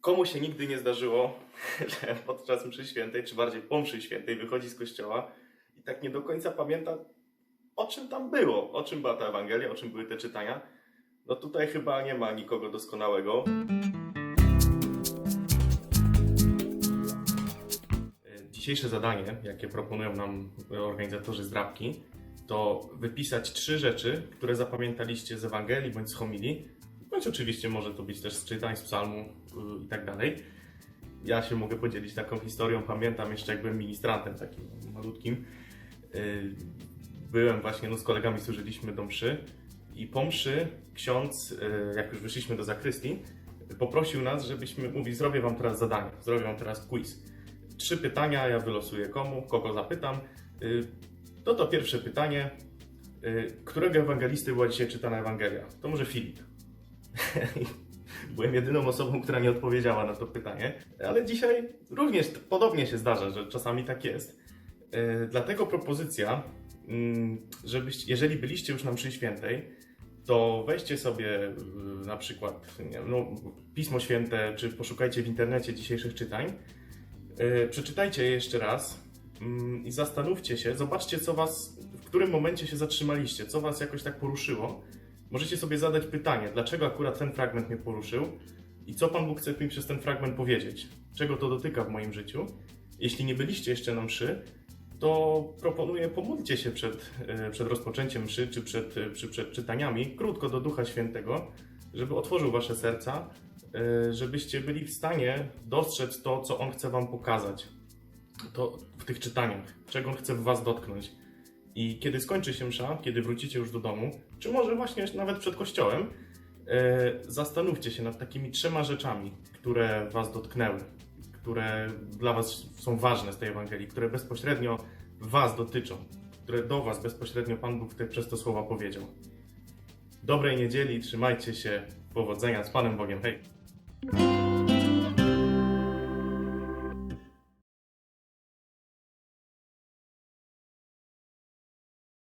Komu się nigdy nie zdarzyło, że podczas mszy świętej, czy bardziej po mszy świętej wychodzi z kościoła i tak nie do końca pamięta, o czym tam było, o czym była ta Ewangelia, o czym były te czytania? No tutaj chyba nie ma nikogo doskonałego. Dzisiejsze zadanie, jakie proponują nam organizatorzy z drapki, to wypisać trzy rzeczy, które zapamiętaliście z Ewangelii bądź z homilii, bądź oczywiście może to być też z czytań, z psalmu yy, i tak dalej. Ja się mogę podzielić taką historią. Pamiętam jeszcze, jak byłem ministrantem takim malutkim. Yy, Byłem właśnie, no z kolegami służyliśmy do mszy i po mszy ksiądz, yy, jak już wyszliśmy do zakrystii, poprosił nas, żebyśmy, mówi, zrobię wam teraz zadanie, zrobię wam teraz quiz. Trzy pytania, ja wylosuję komu, kogo zapytam. No to pierwsze pytanie. Którego ewangelisty była dzisiaj czytana Ewangelia? To może Filip. Byłem jedyną osobą, która nie odpowiedziała na to pytanie, ale dzisiaj również podobnie się zdarza, że czasami tak jest. Yy, Dlatego propozycja, mm, żebyście, jeżeli byliście już na mszy świętej, to weźcie sobie yy, na przykład no, Pismo Święte, czy poszukajcie w internecie dzisiejszych czytań. Yy, Przeczytajcie je jeszcze raz mm, i zastanówcie się, zobaczcie, co was, w którym momencie się zatrzymaliście, co was jakoś tak poruszyło. Możecie sobie zadać pytanie, dlaczego akurat ten fragment mnie poruszył i co Pan Bóg chce mi przez ten fragment powiedzieć, czego to dotyka w moim życiu. Jeśli nie byliście jeszcze na mszy, to proponuję pomódlcie się przed, e, przed rozpoczęciem mszy czy przed, e, czy przed czytaniami, krótko do Ducha Świętego, żeby otworzył wasze serca, e, żebyście byli w stanie dostrzec to, co On chce wam pokazać to w tych czytaniach, czego On chce w was dotknąć. I kiedy skończy się msza, kiedy wrócicie już do domu, czy może właśnie nawet przed kościołem, e, zastanówcie się nad takimi trzema rzeczami, które was dotknęły, które dla was są ważne z tej Ewangelii, które bezpośrednio was dotyczą, które do was bezpośrednio Pan Bóg te, przez te słowa powiedział. Dobrej niedzieli, trzymajcie się, powodzenia z Panem Bogiem, hej!